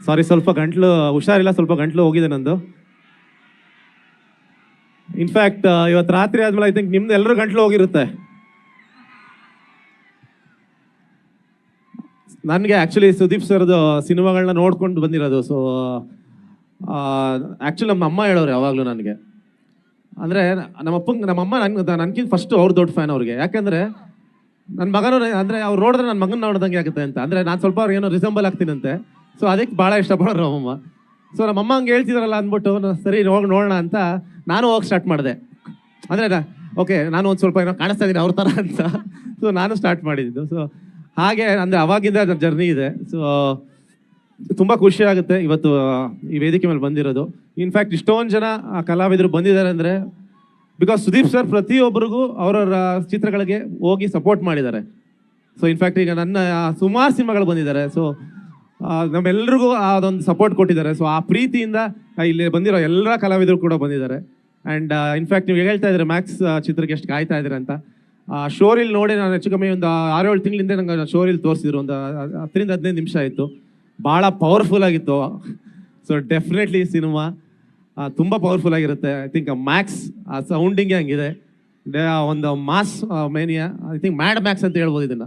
ಸಾರಿ ಸ್ವಲ್ಪ ಗಂಟ್ಲು, ಹುಷಾರಿಲ್ಲ, ಸ್ವಲ್ಪ ಗಂಟ್ಲು ಹೋಗಿದೆ ನಂದು. ಇನ್ಫ್ಯಾಕ್ಟ್ ಇವತ್ತು ರಾತ್ರಿ ಆದ್ಮೇಲೆ ಐ ಥಿಂಕ್ ನಿಮ್ದು ಎಲ್ಲರೂ ಗಂಟ್ಲು ಹೋಗಿರುತ್ತೆ. ನನಗೆ ಆ್ಯಕ್ಚುಲಿ ಸುದೀಪ್ ಸರ್ದು ಸಿನಿಮಾಗಳನ್ನ ನೋಡ್ಕೊಂಡು ಬಂದಿರೋದು ಸೊ ಆ್ಯಕ್ಚುಲಿ ನಮ್ಮ ಅಮ್ಮ ಹೇಳೋರು ಯಾವಾಗಲೂ ನನಗೆ. ಅಂದರೆ ನಮ್ಮ ಅಪ್ಪಂಗೆ, ನಮ್ಮ ಅಮ್ಮ ನನ್ಗೆ ನನಗಿಂತ ಫಸ್ಟ್ ಅವ್ರ ದೊಡ್ಡ ಫ್ಯಾನ್ ಅವ್ರಿಗೆ. ಯಾಕೆಂದರೆ ನನ್ನ ಮಗನೂ, ಅಂದರೆ ಅವ್ರು ನೋಡಿದ್ರೆ ನನ್ನ ಮಗನ ನೋಡ್ದಂಗೆ ಆಗುತ್ತೆ ಅಂತ. ಅಂದರೆ ನಾನು ಸ್ವಲ್ಪ ಅವ್ರಿಗೆ ಏನೋ ರಿಸಂಬಲ್ ಆಗ್ತೀನಂತೆ. ಸೊ ಅದಕ್ಕೆ ಭಾಳ ಇಷ್ಟಪಡೋರು ನಮ್ಮಮ್ಮ. ಸೊ ನಮ್ಮಮ್ಮ ಹಂಗೆ ಹೇಳ್ತಿದ್ರಲ್ಲ ಅಂದ್ಬಿಟ್ಟು ನಾನು ಸರಿ ಹೋಗಿ ನೋಡೋಣ ಅಂತ ನಾನು ಹೋಗಿ ಸ್ಟಾರ್ಟ್ ಮಾಡಿದೆ. ಅಂದರೆ ಓಕೆ, ನಾನು ಒಂದು ಸ್ವಲ್ಪ ಏನೋ ಕಾಣಿಸ್ತಾ ಇದ್ದೀನಿ ಅವ್ರ ಥರ ಅಂತ. ಸೊ ನಾನು ಸ್ಟಾರ್ಟ್ ಮಾಡಿದ್ದು. ಸೊ ಹಾಗೆ ಅಂದರೆ ಅವಾಗಿಂದ ಜರ್ನಿ ಇದೆ. ಸೊ ತುಂಬ ಖುಷಿ ಆಗುತ್ತೆ ಇವತ್ತು ಈ ವೇದಿಕೆ ಮೇಲೆ ಬಂದಿರೋದು. ಇನ್ಫ್ಯಾಕ್ಟ್ ಇಷ್ಟೊಂದು ಜನ ಆ ಕಲಾವಿದರು ಬಂದಿದ್ದಾರೆ ಅಂದರೆ ಬಿಕಾಸ್ ಸುದೀಪ್ ಸರ್ ಪ್ರತಿಯೊಬ್ಬರಿಗೂ ಅವರವರ ಚಿತ್ರಗಳಿಗೆ ಹೋಗಿ ಸಪೋರ್ಟ್ ಮಾಡಿದ್ದಾರೆ. ಸೊ ಇನ್ಫ್ಯಾಕ್ಟ್ ಈಗ ನನ್ನ ಸುಮಾರು ಸಿನಿಮಾಗಳು ಬಂದಿದ್ದಾರೆ. ಸೊ ನಮ್ಮೆಲ್ರಿಗೂ ಅದೊಂದು ಸಪೋರ್ಟ್ ಕೊಟ್ಟಿದ್ದಾರೆ. ಸೊ ಆ ಪ್ರೀತಿಯಿಂದ ಇಲ್ಲಿ ಬಂದಿರೋ ಎಲ್ಲ ಕಲಾವಿದರು ಕೂಡ ಬಂದಿದ್ದಾರೆ. ಆ್ಯಂಡ್ ಇನ್ಫ್ಯಾಕ್ಟ್ ನೀವು ಹೇಳ್ತಾ ಇದ್ದಾರೆ ಮ್ಯಾಕ್ಸ್ ಚಿತ್ರಕ್ಕೆ ಎಷ್ಟು ಕಾಯ್ತಾ ಇದ್ದಾರೆ ಅಂತ. ಶೋರಿಲ್ ನೋಡಿ ನಾನು ಹೆಚ್ಚು ಕಮ್ಮಿ ಒಂದು ಆರೇಳು ತಿಂಗಳಿಂದ ನಂಗೆ ಶೋರಿಲ್ ತೋರಿಸಿದ್ರು. ಒಂದು ಹತ್ತರಿಂದ ಹದಿನೈದು ನಿಮಿಷ ಆಯಿತು. ಭಾಳ ಪವರ್ಫುಲ್ ಆಗಿತ್ತು. ಸೊ ಡೆಫಿನೆಟ್ಲಿ ಸಿನಿಮಾ ತುಂಬ ಪವರ್ಫುಲ್ ಆಗಿರುತ್ತೆ. ಐ ಥಿಂಕ್ ಮ್ಯಾಕ್ಸ್ ಆ ಸೌಂಡಿಂಗ್ ಹಂಗಿದೆ. ಒಂದು mass mania I think mad Max ಅಂತ ಹೇಳ್ಬೋದು ಇದನ್ನ.